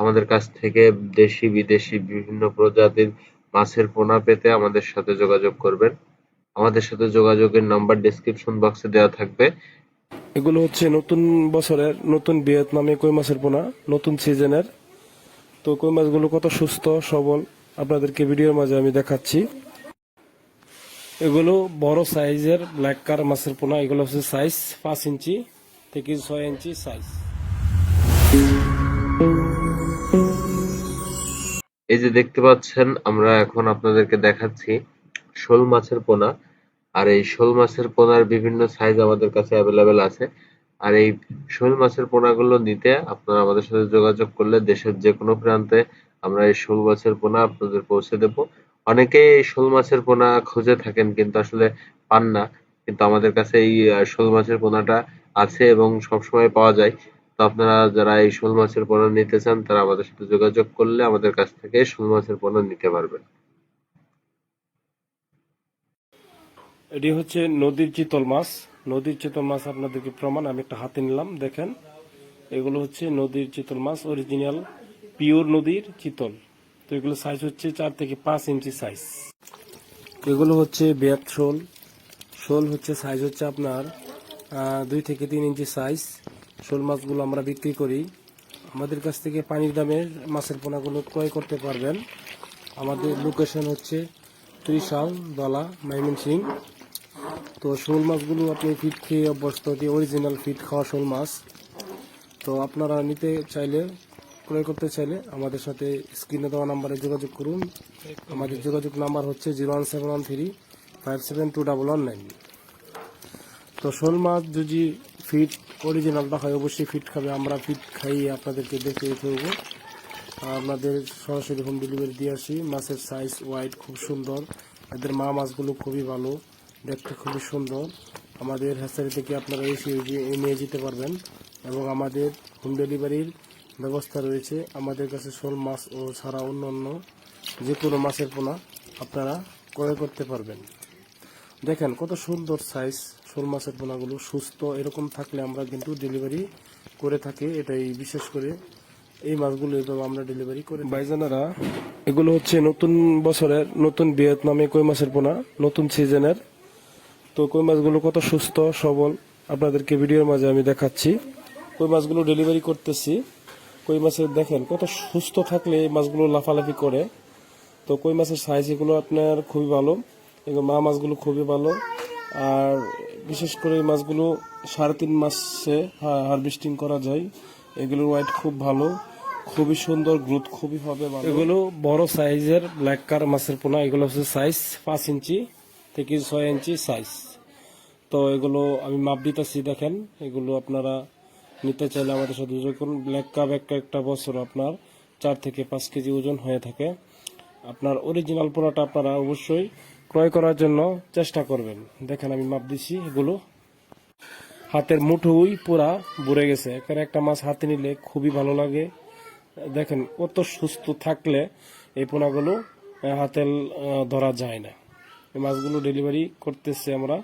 আমাদের কাছ থেকে দেশি, বিদেশি, বিভিন্ন প্রজাতির মাছের পোনা পেতে আমাদের সাথে যোগাযোগ করবেন। আমাদের সাথে যোগাযোগের নাম্বার ডেসক্রিপশন বক্সে দেওয়া থাকবে। এগুলো হচ্ছে নতুন বছরের নতুন ভিয়েতনামে কই মাছের পোনা, নতুন সিজনের। তো কই মাছগুলো কত সুস্থ, সবল, আপনাদেরকে ভিডিওর মাঝে আমি দেখাচ্ছি। এগুলো বড় সাইজের ব্ল্যাক কার মাছের পোনা, এগুলো হচ্ছে সাইজ পাঁচ ইঞ্চি থেকে ছয় ইঞ্চি সাইজ এই যে দেখতে পাচ্ছেন, আমরা এখন আপনাদেরকে দেখাচ্ছি শোল মাছের পোনা। আর এই শোল মাছের পোনার বিভিন্ন সাইজ আমাদের কাছে অ্যাভেলেবেল আছে। আর এই শোল মাছের পোনাগুলো নিতে আপনারা আমাদের সাথে যোগাযোগ করলে দেশের যে কোনো প্রান্তে আমরা এই শোল মাছের পোনা আপনাদের পৌঁছে দেব। অনেকেই এই শোল মাছের পোনা খুঁজে থাকেন কিন্তু আসলে পান না। কিন্তু আমাদের কাছে এই শোল মাছের পোনাটা আছে এবং সবসময় পাওয়া যায়। তো আপনারা যারা এই শোল মাছের পোনা নিতে চান, তারা আমাদের সাথে যোগাযোগ করলে আমাদের কাছ থেকে শোল মাছের পোনা নিতে পারবেন। এটি হচ্ছে নদীর চিতল মাছ। নদীর চিতল মাছ আপনাদেরকে প্রমাণ, আমি একটা হাতে নিলাম, দেখেন। এগুলো হচ্ছে নদীর চিতল মাছ অরিজিনাল পিওর নদীর চিতল। তো এগুলো সাইজ হচ্ছে চার থেকে পাঁচ ইঞ্চি সাইজ এগুলো হচ্ছে বেত শোল। শোল হচ্ছে সাইজ হচ্ছে আপনার দুই থেকে তিন ইঞ্চি সাইজ শোল মাছগুলো আমরা বিক্রি করি। আমাদের কাছ থেকে পানির দামে মাছের পোনাগুলো ক্রয় করতে পারবেন। আমাদের লোকেশন হচ্ছে ত্রিশাল দলা ময়মনসিং তো শোল মাছগুলো আপনি ফিট খেয়ে অভ্যস্ত অরিজিনাল ফিট খাওয়া শোল মাছ। তো আপনারা নিতে চাইলে, ক্রয় করতে চাইলে আমাদের সাথে স্ক্রিনে দেওয়া নাম্বারে যোগাযোগ করুন। আমাদের যোগাযোগ নাম্বার হচ্ছে zero one seven one three five seven two double one nine. তো শোল মাছ যদি ফিট অরিজিনালটা হয়, অবশ্যই ফিট খাবে। আমরা ফিট খাইয়ে আপনাদেরকে দেখে দেবো আপনাদের সরাসরি হোম ডেলিভারি দিয়ে আসি। মাছের সাইজ ওয়াইড খুব সুন্দর। এদের মা মাছগুলো খুবই ভালো। দেখতে খুবই সুন্দর। আমাদের হ্যাচারি থেকে আপনারা এসে নিয়ে যেতে পারবেন। এবং আমাদের হোম ডেলিভারির ব্যবস্থা রয়েছে। আমাদের কাছে শোল মাছ ও ছাড়া অন্য অন্য যে কোনো মাছের পোনা আপনারা ক্রয় করতে পারবেন। দেখেন, কত সুন্দর সাইজ শোল মাছের পোনাগুলো সুস্থ, এরকম থাকলে আমরা কিন্তু ডেলিভারি করে থাকি। এটাই বিশেষ করে এই মাছগুলো এভাবে আমরা ডেলিভারি করে বাইজানারা এগুলো হচ্ছে নতুন বছরের, নতুন ভিয়েতনামে কই মাছের পোনা নতুন সিজনের তো কই মাছগুলো কত সুস্থ, সবল, আপনাদেরকে ভিডিওর মাঝে আমি দেখাচ্ছি। কই মাছগুলো ডেলিভারি করতেছি। কই মাছের, দেখেন, কত সুস্থ থাকলে এই মাছগুলো লাফালাফি করে। তো কই মাছের সাইজ এগুলো আপনার খুবই ভালো। এগুলো মা মাছগুলো খুবই ভালো। আর বিশেষ করে এই মাছগুলো সাড়ে তিন মাসে হারভেস্টিং করা যায়। এগুলোর ওয়াইট খুব ভালো, খুবই সুন্দর গ্রোথ খুবই হবে এগুলো বড় সাইজের ব্ল্যাক কার মাছের পোনা, এগুলো হচ্ছে সাইজ পাঁচ ইঞ্চি থেকে ছয় ইঞ্চি সাইজ তো এগুলো আমি মাপ দিতেছি, দেখেন। এগুলো আপনারা নিতে চাইলে আমাদের সাথে যোগাযোগ করুন। ব্ল্যাক কাপ একটা একটা বছর আপনার চার থেকে পাঁচ কেজি ওজন হয়ে থাকে। আপনার অরিজিনাল পোনাটা আপনারা অবশ্যই ক্রয় করার জন্য চেষ্টা করবেন। দেখেন আমি মাপ দিছি এগুলো। হাতের মুঠোই পুরা ভরে গেছে। এখানে একটা মাছ হাতে নিলে খুবই ভালো লাগে। দেখেন কত সুস্থ থাকলে এই পোনাগুলো হাতের হাতে ধরা যায় না। এই মাছগুলো ডেলিভারি করতেছে আমরা।